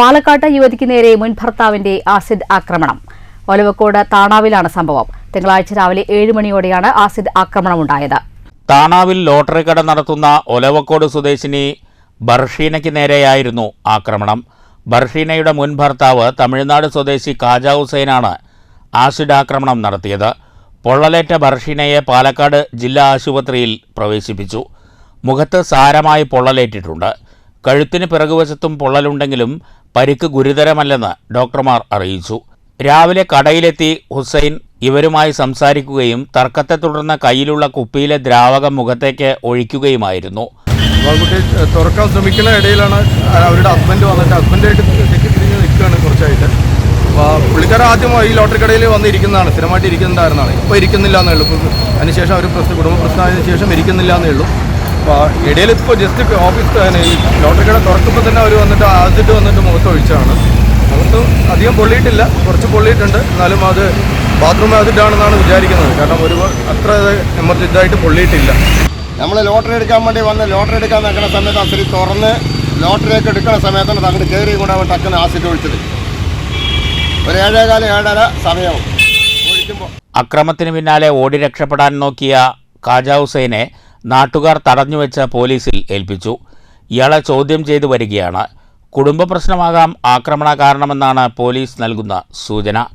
പാലക്കാട്ട് യുവതിക്ക് നേരെ മുൻ ഭർത്താവിന്റെ ആസിഡ് ആക്രമണം. ഒലവക്കോട് താണാവിലാണ് സംഭവം. തിങ്കളാഴ്ച രാവിലെ ഏഴ് മണിയോടെയാണ് ആസിഡ് ആക്രമണമുണ്ടായത്. താണാവിൽ ലോട്ടറി കട നടത്തുന്ന ഒലവക്കോട് സ്വദേശിനി ബർഷീനയ്ക്ക് നേരെയായിരുന്നു ആക്രമണം. ബർഷീനയുടെ മുൻ ഭർത്താവ് തമിഴ്നാട് സ്വദേശി കാജ ഹുസൈനാണ് ആസിഡ് ആക്രമണം നടത്തിയത്. പൊള്ളലേറ്റ ബർഷീനയെ പാലക്കാട് ജില്ലാ ആശുപത്രിയിൽ പ്രവേശിപ്പിച്ചു. മുഖത്ത് സാരമായി പൊള്ളലേറ്റിട്ടുണ്ട്. കഴുത്തിന് പിറകുവശത്തും പൊള്ളലുണ്ടെങ്കിലും പരിക്ക് ഗുരുതരമല്ലെന്ന് ഡോക്ടർമാർ അറിയിച്ചു. രാവിലെ കടയിലെത്തി ഹുസൈൻ ഇവരുമായി സംസാരിക്കുകയും തർക്കത്തെ തുടർന്ന് കയ്യിലുള്ള കുപ്പിയിലെ ദ്രാവകം മുഖത്തേക്ക് ഒഴിക്കുകയുമായിരുന്നു. കുട്ടി തുറക്കാൻ ശ്രമിക്കുന്ന ഇടയിലാണ് അവരുടെ ഹസ്ബൻഡ് വന്നിട്ട് ഹസ്ബൻഡായിട്ട് തെറ്റി തിരിഞ്ഞ് നിൽക്കുകയാണ് കുറച്ചായിട്ട്. അപ്പോൾ പുള്ളിക്കാരൻ ആദ്യം ഈ ലോട്ടറി കടയിൽ വന്നിരിക്കുന്നതാണ് സ്ഥിരമായിട്ട് ഇരിക്കുന്നുണ്ടായിരുന്നതാണ് ഇപ്പോൾ ഇരിക്കുന്നില്ല എന്നേ ഉള്ളൂ. അതിനുശേഷം അവർ പ്രശ്നം കുടുംബ പ്രശ്നമായതിനു ശേഷം ഇരിക്കുന്നില്ല എന്നേ ഉള്ളൂ. അപ്പോൾ ഇടയിൽ ഇപ്പോൾ ജസ്റ്റ് ഓഫീസ് തന്നെ ഈ ലോട്ടറി കട തുറക്കുമ്പോൾ തന്നെ അവർ വന്നിട്ട് ആദ്യമായിട്ട് വന്നിട്ട് മുഖത്ത് ഒഴിച്ചാണ്. മുഖത്ത് അധികം പൊള്ളിയിട്ടില്ല. കുറച്ച് പൊള്ളിയിട്ടുണ്ട്. എന്നാലും അത് ബാത്റൂം ആദ്യമായിട്ടാണെന്നാണ് വിചാരിക്കുന്നത്. കാരണം ഒരു അത്ര എമർജൻസി ആയിട്ട് പൊള്ളിയിട്ടില്ല. നമ്മൾ ലോട്ടറി എടുക്കാൻ വേണ്ടി വന്ന് ലോട്ടറി എടുക്കാൻ നിൽക്കുന്ന സമയത്ത് അസരി തുറന്ന് ലോട്ടറിയൊക്കെ എടുക്കുന്ന സമയത്താണ് തങ്ങൾ കയറി കൂടെ അവൻ ടക്കുന്ന ആസിഡ് ഒഴിച്ചത്. ഒരു ഏഴേകാലം ഏഴര സമയം. ഒഴിക്കുമ്പോൾ അക്രമത്തിന് പിന്നാലെ ഓടി രക്ഷപ്പെടാൻ നോക്കിയ കാജ ഹുസൈനെ നാട്ടുകാർ തടഞ്ഞുവെച്ച് പോലീസിൽ ഏൽപ്പിച്ചു. ഇയാളെ ചോദ്യം ചെയ്തു വരികയാണ്. കുടുംബ പ്രശ്നമാകാം ആക്രമണ കാരണമെന്നാണ് പോലീസ് നൽകുന്ന സൂചന.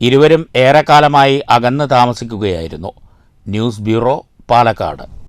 ഇരുവരും ഏറെക്കാലമായി അകന്ന് താമസിക്കുകയായിരുന്നു. News bureau Palakkad.